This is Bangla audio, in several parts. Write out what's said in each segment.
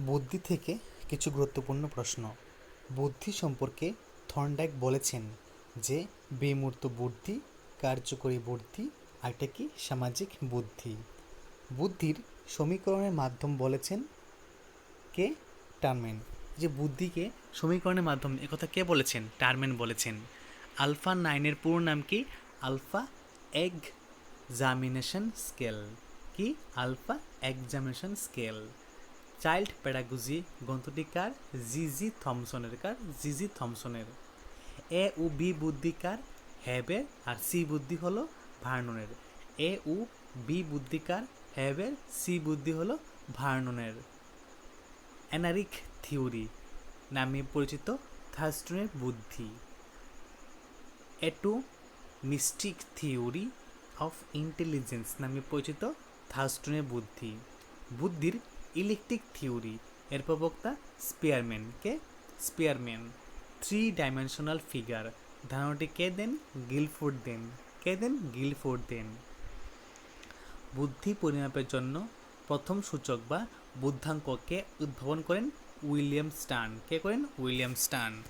বুদ্ধি থেকে কিছু গুরুত্বপূর্ণ প্রশ্ন। বুদ্ধি সম্পর্কে থর্নডাইক বলেছেন যে, বিমূর্ত বুদ্ধি, কার্যকরী বুদ্ধি আর এটা কি? সামাজিক বুদ্ধি। বুদ্ধির সমীকরণের মাধ্যম বলেছেন কে? টার্মেন। যে বুদ্ধিকে সমীকরণের মাধ্যমে একথা কে বলেছেন? টার্মেন বলেছেন। আলফা নাইনের পুরো নাম কি? Alpha examination scale. কি? Alpha examination scale. Child pedagogy গ্রন্থটি কার? জিজি থমসনের কার? জিজি থমসনের। এ ও বি বুদ্ধি কার? হ্যাবের আর সি বুদ্ধি হলো ভার্ননের। এ ও বি বুদ্ধি কার? হ্যাবের সি বুদ্ধি হলো ভার্ননের। অ্যানারিক থিওরি, নামে পরিচিত থার্স্টনের বুদ্ধি। এটু মিস্টিক থিওরি অফ ইন্টেলিজেন্স, নামে পরিচিত থার্স্টনের বুদ্ধি। বুদ্ধির ইলেকট্রিক থিওরি এর প্রবক্তা স্পেয়ারম্যান কে স্পেয়ারম্যান থ্রি ডাইমেনশনাল ফিগার ধারণাটি কে দেন? গিলফোর্ড দেন। কে দেন? গিলফোর্ড দেন। বুদ্ধি পরিমাপের জন্য প্রথম সূচক বা বুদ্ধাঙ্ককে উদ্ভাবন করেন উইলিয়াম স্টান কে করেন? উইলিয়াম স্টান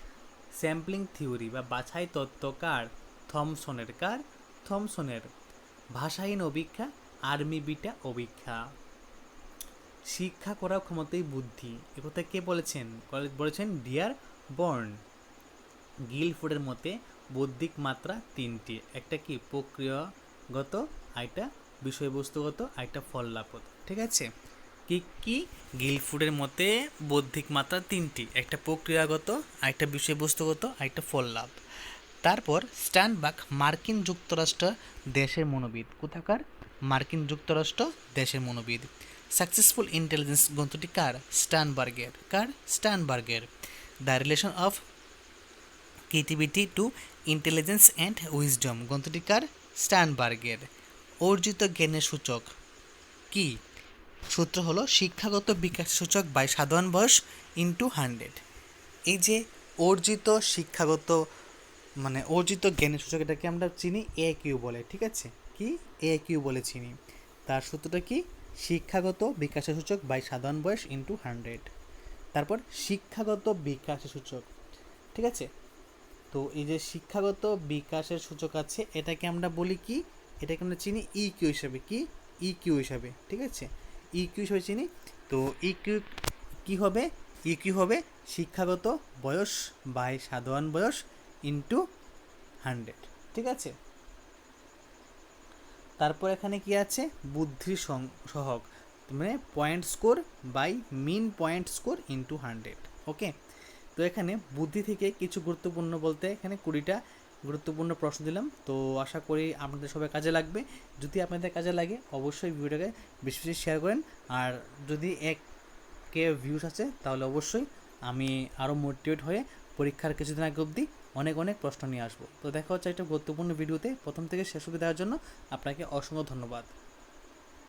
স্যাম্পলিং থিওরি বা বাছাই তত্ত্ব কার? থমসনের কার? থমসনের। ভাষাহীন অভিক্ষা, আর্মি বিটা অভিক্ষা। শিক্ষা করার ক্ষমতাই বুদ্ধি। একথা কে বলেছেন? বলে- বলেছেন ডিয়ার বর্ন। গিলফোর্ডের মতে বৌদ্ধিক মাত্রা তিনটি। একটা কি প্রক্রিয়াগত, আরেকটা বিষয়বস্তুগত, আরেকটা ফললাপত ঠিক আছে? কি কি? গিলফুডের মতে বৌদ্ধিক মাত্রা তিনটি। একটা প্রক্রিয়াগত, আরেকটা বিষয়বস্তুগত, আরেকটা ফললাভ। তারপর স্ট্যানবাক মার্কিন যুক্তরাষ্ট্র দেশের মনোবিদ। কোথাকার? মার্কিন যুক্তরাষ্ট্র দেশের মনোবিদ। সাকসেসফুল ইন্টেলিজেন্স গ্রন্থটি কার? স্ট্যানবার্গের। কার? স্ট্যানবার্গের। The relation of creativity to intelligence and wisdom. গ্রন্থটি কার? স্ট্যানবার্গের। অর্জিত জ্ঞানের সূচক কি? সূত্র হলো শিক্ষাগত বিকাশ সূচক বাই সাধারণ বয়স ইন্টু হান্ড্রেড এই যে অর্জিত শিক্ষাগত মানে অর্জিত জ্ঞানের সূচক এটাকে আমরা চিনি এ কিউ বলে, ঠিক আছে? কি? এ কিউ বলে চিনি। তার সূত্রটা কি? শিক্ষাগত বিকাশের সূচক বাই সাধারণ বয়স ইন্টু হান্ড্রেড তারপর শিক্ষাগত বিকাশের সূচক ঠিক আছে? তো এই যে শিক্ষাগত বিকাশের সূচক আছে, এটাকে আমরা বলি কি? এটাকে আমরা চিনি ই কিউ হিসাবে। কি? ই কিউ হিসাবে, ঠিক আছে? ই কিউ হিসাবে চিনি। তো ই কিউ কী হবে? ই কিউ হবে শিক্ষাগত বয়স বাই সাধারণ বয়স ইন্টু হান্ড্রেড ঠিক আছে? তারপর এখানে কি আছে? বুদ্ধির সং- সহগ। মানে point score by mean point score into hundred okay তো এখানে বুদ্ধি থেকে কিছু গুরুত্বপূর্ণ বলতে এখানে কুড়িটা গুরুত্বপূর্ণ প্রশ্ন দিলাম। তো আশা করি আপনাদের সবাই কাজে লাগবে। যদি আপনাদের কাজে লাগে, অবশ্যই ভিডিওটাকে বেশি বেশি শেয়ার করেন। আর যদি এক কে ভিউস আছে, তাহলে অবশ্যই আমি আরও মোটিভেট হয়ে পরীক্ষার কিছুদিন আগে অবধি অনেক অনেক প্রশ্ন নিয়ে আসব। তো দেখা হচ্ছে একটা গুরুত্বপূর্ণ ভিডিওতে। প্রথম থেকে শেষ দেওয়ার জন্য আপনাকে অসংখ্য ধন্যবাদ।